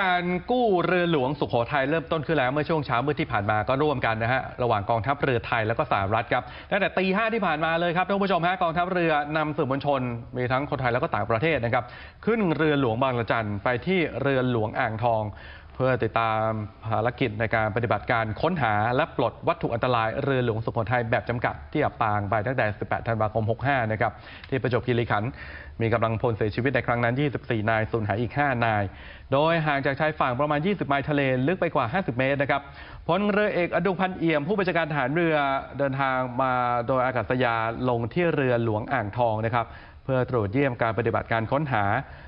การกู้เรือหลวงสุโขทัยเริ่มต้นขึ้นแล้วเมื่อช่วงเช้ามืดที่ผ่านมาก็ร่วมกันนะฮะระหว่างกองทัพเรือไทยแล้วก็สหรัฐครับตั้งแต่ตีห้าที่ผ่านมาเลยครับท่านผู้ชมฮะกองทัพเรือนำสื่อมวลชน มีทั้งคนไทยแล้วก็ต่างประเทศนะครับ ขึ้นเรือหลวงบางระจันไปที่เรือหลวงอ่างทอง พื่อติดตามภารกิจในการปฏิบัติการค้นหาและปลดวัตถุอันตรายเรือหลวงสุโขทัยแบบจำกัดที่อับปางไปตั้งแต่ 18 ธันวาคม 65 นะครับ ที่ประจวบคีรีขันธ์มีกำลังพลเสียชีวิตในครั้งนั้น 24 นายสูญหายอีก 5 นาย โดยห่างจากชายฝั่งประมาณ 20 ไมล์ทะเลลึกไปกว่า 50 เมตรนะครับพลเรือเอกอดุงพันเอี่ยม ผู้บัญชาการทหารเรือเดินทางมาโดยอากาศยานลงที่เรือหลวงอ่างทองนะครับ พื่อตรวจเยี่ยมการปฏิบัติการค้นหา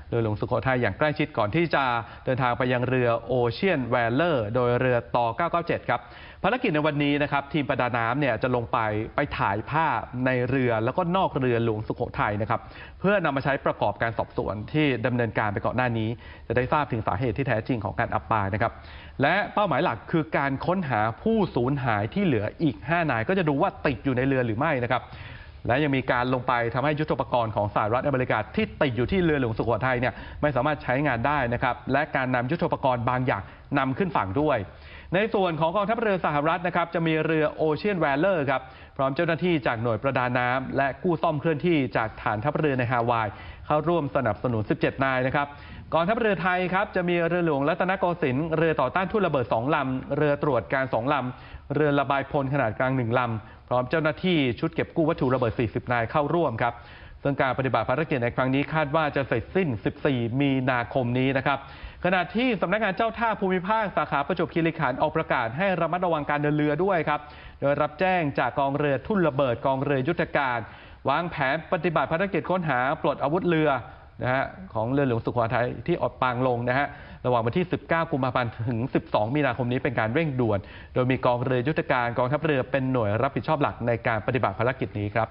เรือหลวงสุโขทัยอย่างใกล้ชิดก่อนที่จะเดินทางไปยังเรือโอเชียนแวลเลอร์โดยเรือต่อ 997 ครับ ภารกิจในวันนี้นะครับ ทีมประดาน้ำเนี่ยจะลงไปไปถ่ายภาพในเรือแล้วก็นอกเรือหลวงสุโขทัยนะครับ เพื่อนำมาใช้ประกอบการสอบสวนที่ดำเนินการไปก่อนหน้านี้ จะได้ทราบถึงสาเหตุที่แท้จริงของการอับปางนะครับและเป้าหมายหลักคือการค้นหาผู้สูญหายที่เหลืออีก 5 นาย ก็จะดูว่าติดอยู่ในเรือหรือไม่นะครับ และยังมีการลงไปทำให้ยุทธปกรณ์ของสหรัฐอเมริกาที่ติดอยู่ที่เรือหลวงสุโขทัยเนี่ยไม่สามารถใช้งานได้นะครับและการนำยุทธปกรณ์บางอย่าง นำขึ้นฝั่งด้วย ในส่วนของกองทัพเรือสหรัฐนะครับจะมีเรือโอเชียนแวลเลอร์ครับพร้อมเจ้าหน้าที่จากหน่วยประดาน้ำและกู้ซ่อมเคลื่อนที่จากฐานทัพเรือในฮาวาย เข้าร่วมสนับสนุน 17 นายนะครับกองทัพเรือไทยครับจะมีเรือหลวงรัตนโกสินทร์เรือต่อต้านทุ่นระเบิด 2 ลำ เรือตรวจการ 2 ลำ เรือระบายพลขนาดกลาง 1 ลำ พร้อมเจ้าหน้าที่ชุดเก็บกู้วัตถุระเบิด 40 นายเข้าร่วมครับ ซึ่งการปฏิบัติภารกิจในครั้งนี้คาดว่าจะเสร็จสิ้น 14 มีนาคมนี้นะครับ ขณะที่สำนักงานเจ้าท่าภูมิภาคสาขาประจวบคีรีขันธ์ออกประกาศให้ระมัดระวังการเดินเรือด้วยครับ โดยรับแจ้งจากกองเรือทุ่นระเบิดกองเรือยุทธการ วางแผนปฏิบัติภารกิจค้นหาปลดอาวุธเรือนะฮะของเรือหลวงสุโขทัยที่อดปางลงนะฮะระหว่างวันที่ 19 กุมภาพันธ์ถึง 12 มีนาคมนี้เป็นการเร่งด่วน โดยมีกองเรือยุทธการกองทัพเรือเป็นหน่วยรับผิดชอบหลักในการปฏิบัติภารกิจนี้ครับ